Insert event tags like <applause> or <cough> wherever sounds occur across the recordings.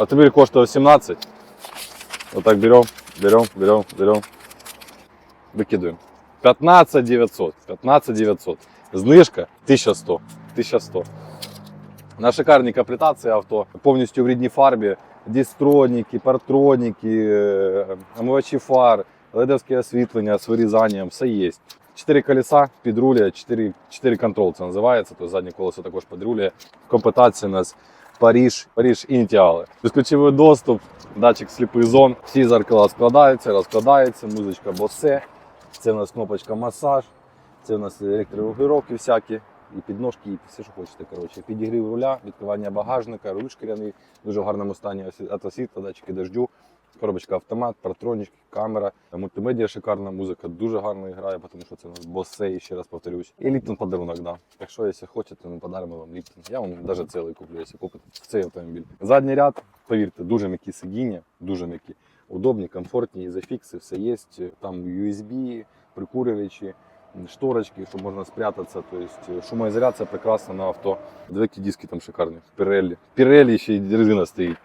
Автомобіль коштує 17. Отак берем, берем, берем, берем. Викидуємо. 15 900. 15 900. Знижка 1100. 1100. На шикарній комплектації авто, повністю в рідній фарбі, дістроніки, партроніки, е, омивачі фар, ледовське освітлення з вирізанням, все є. Чотири колеса підрулює, 4, 4 контрол це називається, то заднє колесо також підрулює. Комплектація у нас Паріж, Паріж ініціали. Безключовий доступ, датчик сліпих зон. Всі зеркала складаються, розкладаються, музичка босе. Це в нас кнопочка масаж, це в нас електрорегулювання всякі, і підножки, і все, що хочете. Коротше. Підігрів руля, відкривання багажника, руль шкіряний, в дуже гарному стані атосвітла, датчики дождю, коробочка автомат, партронічки, камера, мультимедіа шикарна, музика дуже гарно грає, тому що це у нас босе, і ще раз повторюсь. І Ліптон подарунок, да. Якщо якщо хочете, ми подаримо вам Ліптон. Я вам навіть цілий куплю, якщо купите цей автомобіль. Задній ряд, повірте, дуже м'які сидіння, дуже м'які. Удобні, комфортні, ізофікси, все є. Там USB, прикурювачі, шторочки, щоб можна спрятатися. Тобто шумоізоляція прекрасна на авто. Двоякі диски там шикарні. Пірелі. Пірелі ще й резина стоїть.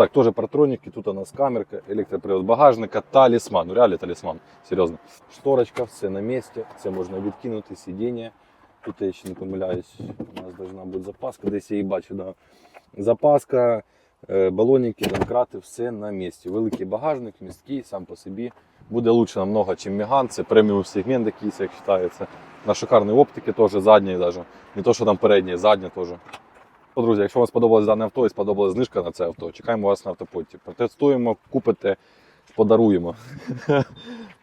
Так, теж партроніки, тут у нас камерка, електропривод багажника, талісман. Ну реально талісман, серйозно. Шторочка, все на місці, це можна відкинути, сидіння. Тут я ще не помиляюсь, у нас должна бути запаска, десь я її бачу, да. Запаска, е, балоніки, домкрати, все на місці. Великий багажник, місткий, сам по собі. Буде лучше намного, ніж Меган. Це преміум сегмент якийсь, як вважається. На шикарній оптиці теж задній даже. Не то, що там передній, задня теж. Ну, Друзі, якщо вам сподобалось дане авто і сподобалась знижка на це авто, чекаємо вас на автопоті. Протестуємо, купите, подаруємо. <laughs>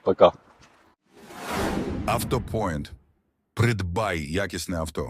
Пока. Автопоінт. Придбай якісне авто.